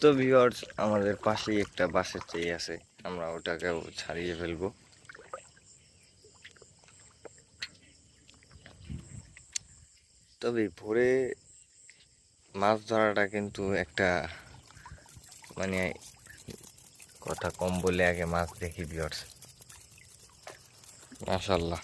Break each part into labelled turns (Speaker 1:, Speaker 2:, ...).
Speaker 1: তো ভিউয়ার্স আমাদের পাশেই একটা বাসের চেয়ে আছে। আমরা ওটাকেও ছাড়িয়ে ফেলব। তবে ভোরে মাছ ধরাটা কিন্তু একটা মানে কথা কম বলে আগে মাছ দেখি ভিউয়ার্স মাশাল্লাহ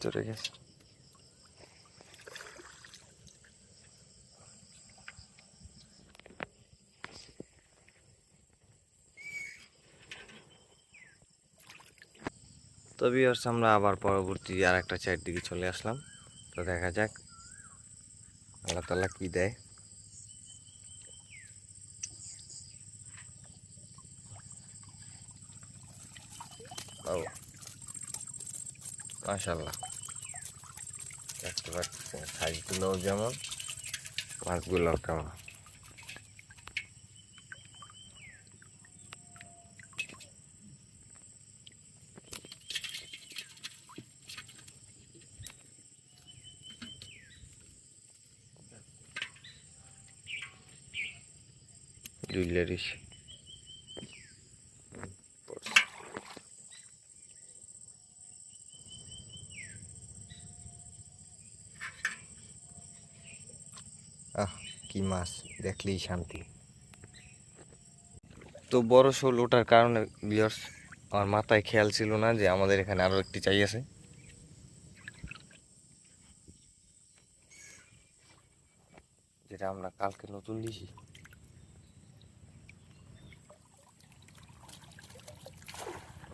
Speaker 1: ভিতরে গেছে। তো ভিউয়ার্স আমরা আবার পরবর্তী আর একটা চায়ের দিকে চলে আসলাম। তো দেখা যাক, আল্লাহ তালা কি দেয়। মাশাল্লাহ দেখতে পাচ্ছেন সাইজগুলোও যেমন মাছগুলোও তেমন। জুয়েলারিস আহ, কি মাছ? দেখলেই শান্তি। তো বড় শোল ওঠার কারণে বিয়ার্স আমার মাথায় খেয়াল ছিল না যে আমাদের এখানে আরও একটি চাই আছে। যেটা আমরা কালকে নতুন দিছি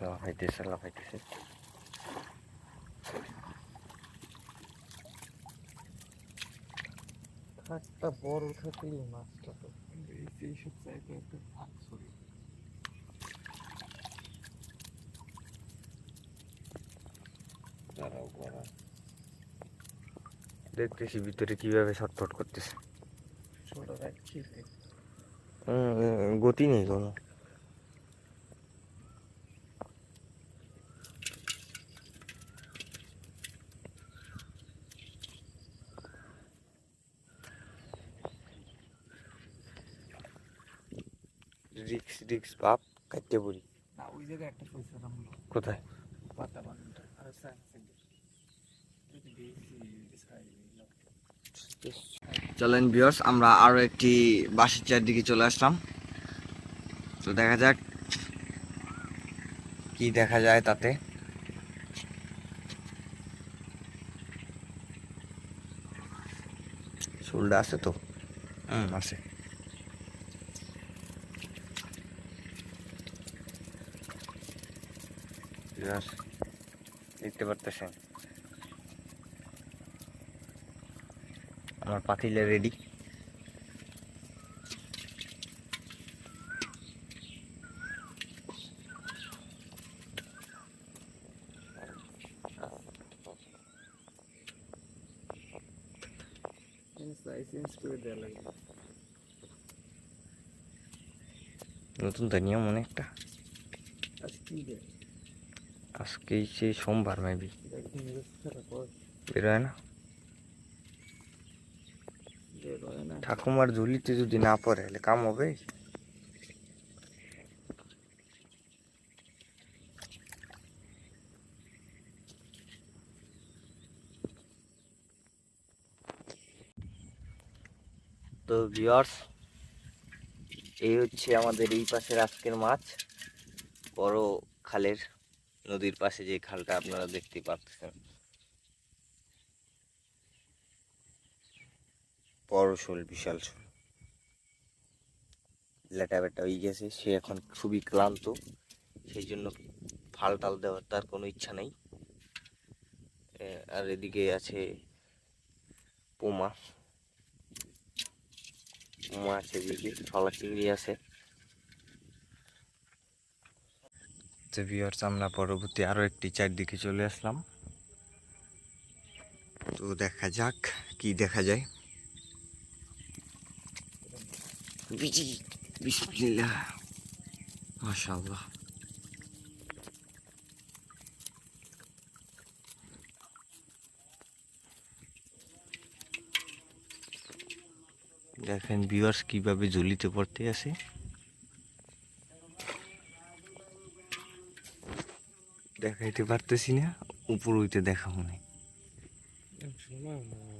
Speaker 1: লাফাইতেছে লাফাইতেছে
Speaker 2: একটা বড় থাকলেই মাছটা তো। এইসব জায়গায় একটা ভাগ ছড়ি
Speaker 1: দেখতেছি ভিতরে কীভাবে ছটফট করতেছে।
Speaker 2: ছোট
Speaker 1: গতি নেই কোনো। রিক্স রিক্স বাপ কাটতে পড়ি
Speaker 2: না ওই জায়গায় একটা শুনছিলাম
Speaker 1: কোথায়? চলেন বিয়র্স আমরা আরও একটি বাসের চারদিকে চলে আসলাম। তো দেখা যাক কি দেখা যায় তাতে। শোলটা আছে তো? হুম আছে। দেখতে পারতেছেন আমার পাতিলে রেডি নতুন তো নিয়ম অনেকটা
Speaker 2: আজ কি দেয়?
Speaker 1: আজকে সেই সোমবার মেবি বেরোয় না? ঠাকুমার ঝুলিতে যদি না পড়ে তাহলে কাম হবে তো ভিউয়ার্স এই হচ্ছে আমাদের এই পাশের আজকের মাছ বড় খালের নদীর পাশে যে খালটা আপনারা দেখতে পাচ্ছেন। বড় শোল, বিশাল শোল। লেটা বেটা হয়ে গেছে, সে এখন খুবই ক্লান্ত। সেই জন্য ফাল টাল দেওয়ার তার কোনো ইচ্ছা নেই। আর এদিকে আছে পোমা। পোমা আছে এদিকে ছলা চিংড়ি আছে। তো ভিউয়ার্স আমরা পরবর্তী আরও একটি চারদিকে চলে আসলাম। তো দেখা যাক কি দেখা যায়। বিসমিল্লাহ। দেখেন ভিউয়ার্স কীভাবে ঝুলিতে পড়তে আছে দেখাইতে পারতেছি না উপর হইতে দেখা মনে
Speaker 2: সময় না।